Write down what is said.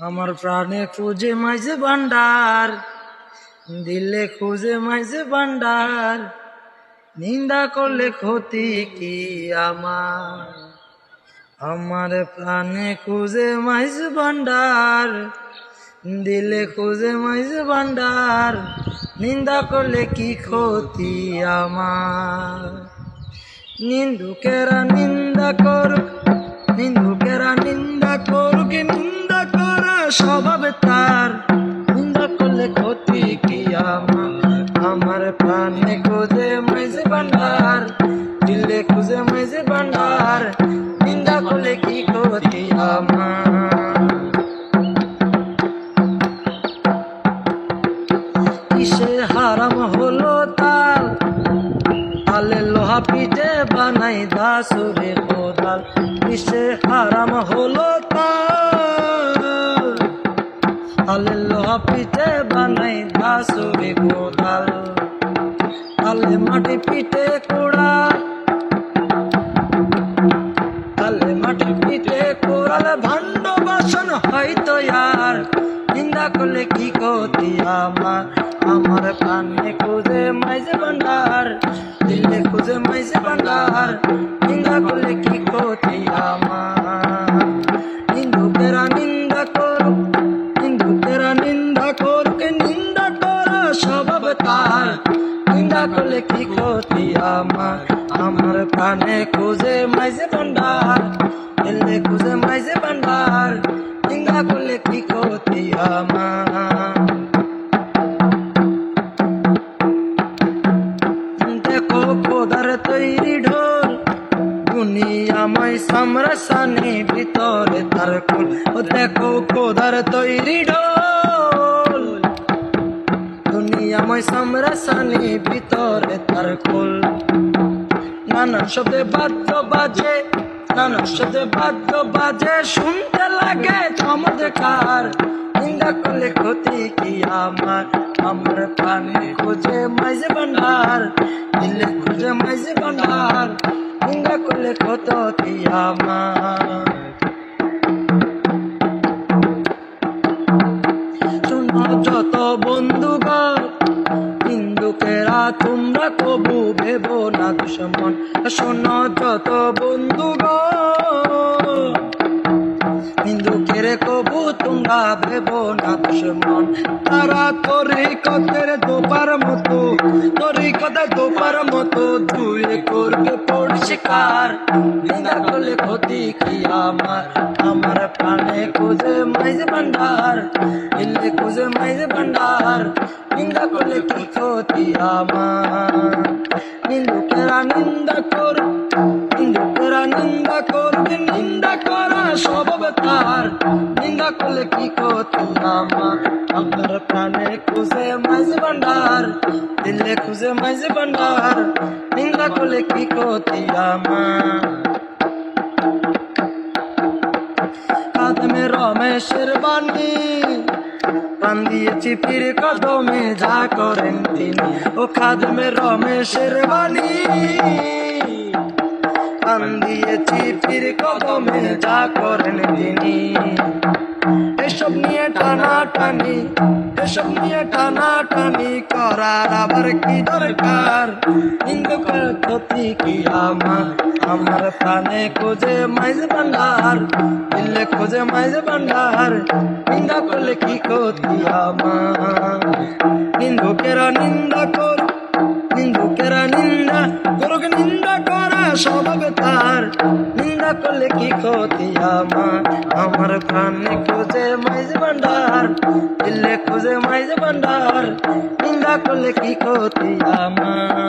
আমার প্রাণে খুঁজে মাঝে ভান্ডার, দিলে খুঁজে মাঝে ভান্ডার, নিন্দা করলে ক্ষতি কি আমার? আমার প্রাণে খুঁজে মাঝে ভান্ডার, দিলে খুঁজে মাঝে ভান্ডার, নিন্দা করলে কি ক্ষতি আমার? নিন্দুকেরা নিন্দা করুক, নিন্দুকেরা নিন্দা করুক তার। নিন্দা করলে ক্ষতি কি আমার? আমার প্রাণে খুঁজে মাইজে দিলে খুঁজে মাইজে নিন্দা করলে কি ক্ষতি আমার? কিসে হারাম হলো তাল তালে লোহা পিঠে বানাই দাসুরে কোদাল। কিসে হারাম হলো মাটি পিঠে কোড়া। তালে মাটি পিঠে কোড়াল ভাণ্ড বাসন হয়তো আর। নিন্দা করলে কি ক্ষতি আমার? আমার প্রাণে খুঁজে মাইজে ভান্ডার কি ক্ষতি আমার? আমার প্রাণে খুঁজে মাইজে ভান্ডার, দিলে খুঁজে মাইজে ভান্ডার নিন্দা করলে কি ক্ষতি আমার? দেখো সামরাসানি ভিতরে তার কুল। দেখো খোদার তৈরি ঢোল দুনিয়াময় সামরাসানি ভিতরে তার কুল। নানা শব্দে বাদ্য বাজে নানা শব্দে বাদ্য বাজে, শুনতে লাগে চমৎকার। নিন্দা করলে ক্ষতি কি আমার? আমার প্রাণে খুঁজে মাইজে ভান্ডার, দিলে খুঁজে মাইজে ভান্ডার। নিন্দা করলে ক্ষতি আমার? তোমরা কবু ভেব না দুশ্মন। শোনো যত বন্ধুগণ, হিন্দুকের কবু তোমরা ভেব না দুশ্মন। তারা তোরে কথের দোপার মতো তোরে কথা দোপার মতো দুয়ে করবে পরিষ্কার নিন্দা করলে ক্ষতি কি আমার? আমার প্রাণে খুঁজে মাইজে ভান্ডার। দিল্লে খুঁজে মাইজে ভান্ডার। নিন্দা করলে কি ক্ষতি আমার? নিন্দুকেরা নিন্দা কর, নিন্দুকেরা নিন্দা করবে নিন্দা করা স্বভাব তার নিন্দা করলে কি ক্ষতি আমার? প্রাণে খুঁজে মাইজে ভান্ডার দিল্লে খুঁজে মাইজে ভান্ডার নিন্দা করলে কি ক্ষতি আমার কাদমে রমেশের বাণী প্রাণ দিয়েছি পীর কদমে যা করেন তিনি ও খাদমে রমেশের বাণী প্রাণ দিয়েছি পীর কদমে যা করেন তিনি নিয়ে টানা টানি এসব নিয়ে টানা টানি করার আবার কি দরকার? হিন্দু ক্ষতি কি আমার? আমার প্রাণে খোঁজে মাইজ ভান্ডার, দিলে খোঁজে মাইজ ভান্ডার, নিন্দা করলে কি ক্ষতি আমার? হিন্দুকেরা নিন্দা কর, নিন্দুকেরা করলে কি ক্ষতি আমার? আমার প্রাণে খুঁজে মাইজ ভান্ডার, দিলে খুঁজে মাইজ ভান্ডার। নিন্দা করলে কি ক্ষতি আমার?